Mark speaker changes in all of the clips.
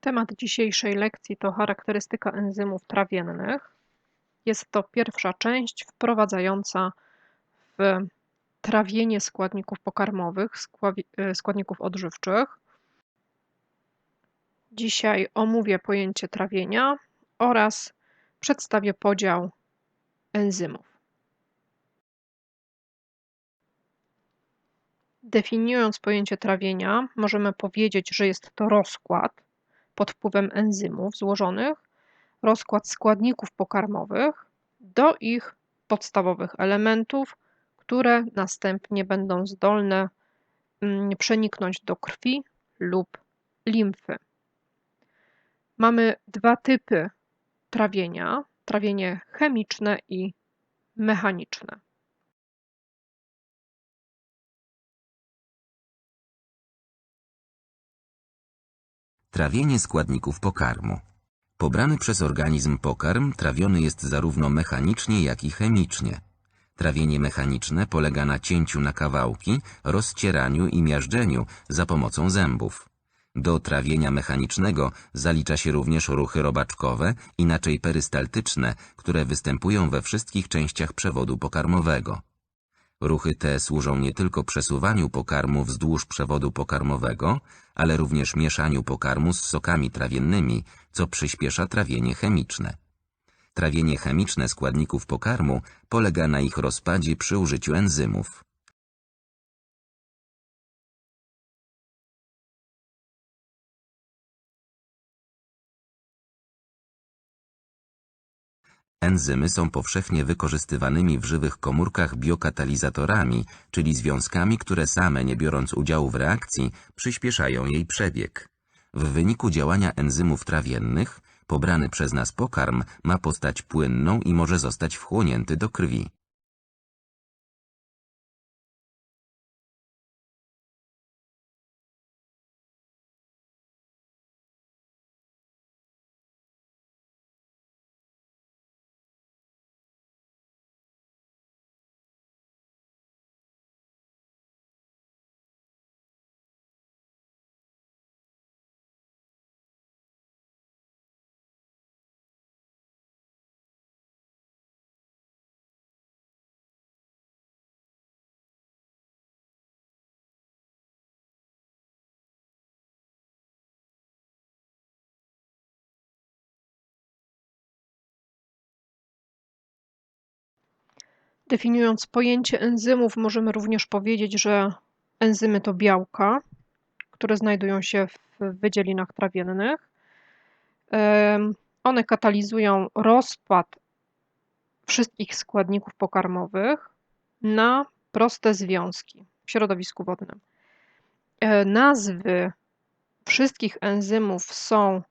Speaker 1: Temat dzisiejszej lekcji to charakterystyka enzymów trawiennych. Jest to pierwsza część wprowadzająca w trawienie składników pokarmowych, e, składników odżywczych. Dzisiaj omówię pojęcie trawienia oraz przedstawię podział enzymów. Definiując pojęcie trawienia, możemy powiedzieć, że jest to rozkład pod wpływem enzymów złożonych, rozkład składników pokarmowych do ich podstawowych elementów, które następnie będą zdolne mm, przeniknąć do krwi lub limfy. Mamy dwa typy trawienia: trawienie chemiczne i mechaniczne.
Speaker 2: Trawienie składników pokarmu. Pobrany przez organizm pokarm trawiony jest zarówno mechanicznie, jak i chemicznie. Trawienie mechaniczne polega na cięciu na kawałki, rozcieraniu i miażdżeniu za pomocą zębów. Do trawienia mechanicznego zalicza się również ruchy robaczkowe, inaczej perystaltyczne, które występują we wszystkich częściach przewodu pokarmowego. Ruchy te służą nie tylko przesuwaniu pokarmu wzdłuż przewodu pokarmowego, ale również mieszaniu pokarmu z sokami trawiennymi, co przyspiesza trawienie chemiczne. Trawienie chemiczne składników pokarmu polega na ich rozpadzie przy użyciu enzymów. Enzymy są powszechnie wykorzystywanymi w żywych komórkach biokatalizatorami, czyli związkami, które same, nie biorąc udziału w reakcji, przyspieszają jej przebieg. W wyniku działania enzymów trawiennych, pobrany przez nas pokarm ma postać płynną i może zostać wchłonięty do krwi.
Speaker 1: Definiując pojęcie enzymów, możemy również powiedzieć, że enzymy to białka, które znajdują się w wydzielinach trawiennych. One katalizują rozpad wszystkich składników pokarmowych na proste związki w środowisku wodnym. E, nazwy wszystkich enzymów są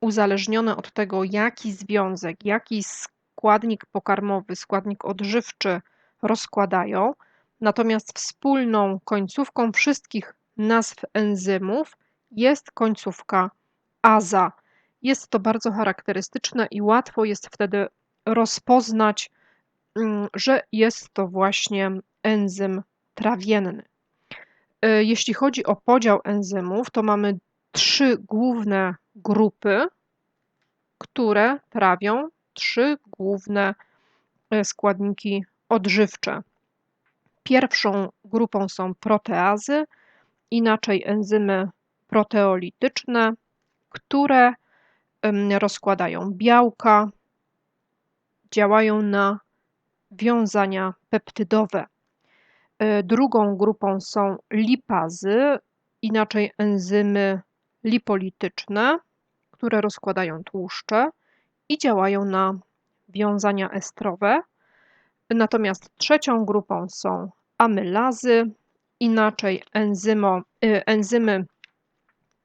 Speaker 1: uzależnione od tego, jaki związek, jaki składnik pokarmowy, składnik odżywczy rozkładają, natomiast wspólną końcówką wszystkich nazw enzymów jest końcówka aza. Jest to bardzo charakterystyczne i łatwo jest wtedy rozpoznać, mm, że jest to właśnie enzym trawienny. E, jeśli chodzi o podział enzymów, to mamy trzy główne grupy, które trawią trzy główne e, składniki odżywcze. Pierwszą grupą są proteazy, inaczej enzymy proteolityczne, które rozkładają białka, działają na wiązania peptydowe. E, drugą grupą są lipazy, inaczej enzymy lipolityczne, które rozkładają tłuszcze i działają na wiązania estrowe. Natomiast trzecią grupą są amylazy, inaczej enzymo, y, enzymy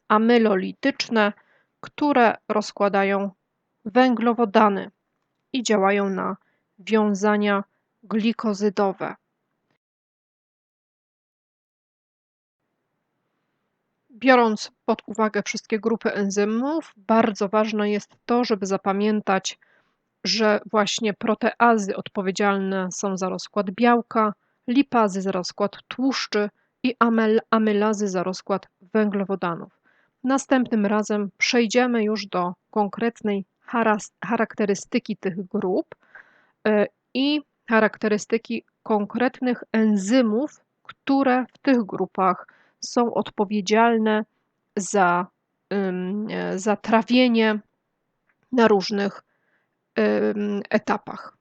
Speaker 1: amylolityczne, które rozkładają węglowodany i działają na wiązania glikozydowe. Biorąc pod uwagę wszystkie grupy enzymów, bardzo ważne jest to, żeby zapamiętać, że właśnie proteazy odpowiedzialne są za rozkład białka, lipazy za rozkład tłuszczy i amylazy za rozkład węglowodanów. następnym razem przejdziemy już do konkretnej charakterystyki tych grup e, i charakterystyki konkretnych enzymów, które w tych grupach są odpowiedzialne za, e, za trawienie na różnych etapach.